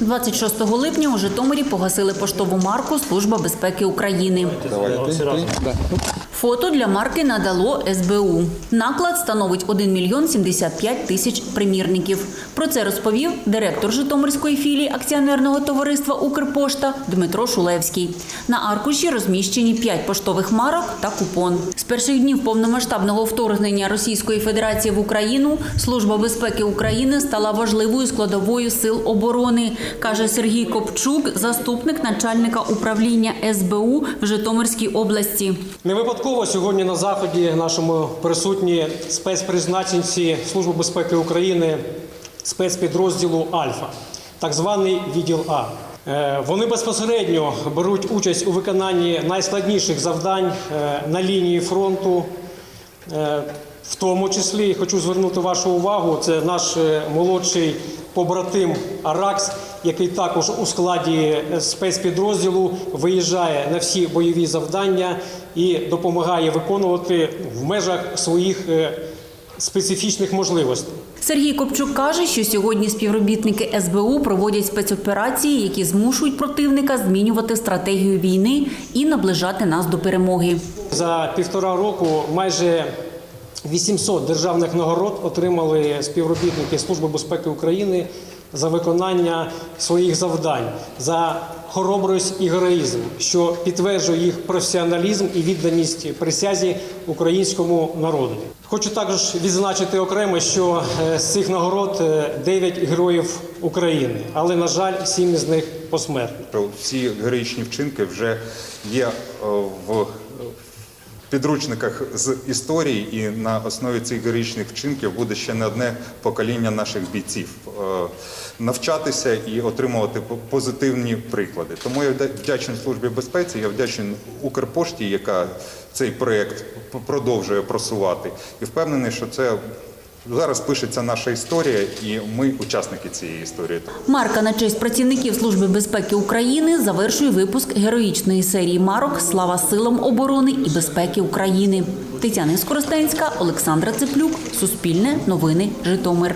26 липня у Житомирі погасили поштову марку Служба безпеки України. Фото для марки надало СБУ. Наклад становить 1 мільйон 75 тисяч примірників. Про це розповів директор Житомирської філії акціонерного товариства Укрпошта Дмитро Шулевський. На аркуші розміщені 5 поштових марок та купон. З перших днів повномасштабного вторгнення Російської Федерації в Україну Служба безпеки України стала важливою складовою сил оборони, каже Сергій Копчук, заступник начальника управління СБУ в Житомирській області. Не випадково сьогодні на заході нашому присутні спецпризначенці Служби безпеки України спецпідрозділу Альфа, так званий відділ А. Е, Вони безпосередньо беруть участь у виконанні найскладніших завдань е, на лінії фронту. Е, В тому числі хочу звернути вашу увагу. Це наш молодший побратим Аракс, який також у складі спецпідрозділу виїжджає на всі бойові завдання і допомагає виконувати в межах своїх специфічних можливостей. Сергій Копчук каже, що сьогодні співробітники СБУ проводять спецоперації, які змушують противника змінювати стратегію війни і наближати нас до перемоги. За півтора року майже 800 державних нагород отримали співробітники Служби безпеки України за виконання своїх завдань, за хоробрість і героїзм, що підтверджує їх професіоналізм і відданість присязі українському народу. Хочу також відзначити окремо, що е, з цих нагород 9 героїв України, але на жаль, сім із них посмертно. Всі героїчні вчинки вже є е, в підручниках з історії, і на основі цих героїчних вчинків буде ще не одне покоління наших бійців е, навчатися і отримувати по- позитивні приклади. Тому я вдячний службі безпеці, я вдячний Укрпошті, яка цей проєкт продовжує просувати, і впевнений, що це. Зараз пишеться наша історія, і ми учасники цієї історії. Марка на честь працівників Служби безпеки України завершує випуск героїчної серії марок Слава силам оборони і безпеки України. Тетяна Скоростенська, Олександра Цеплюк, Суспільне, Новини, Житомир.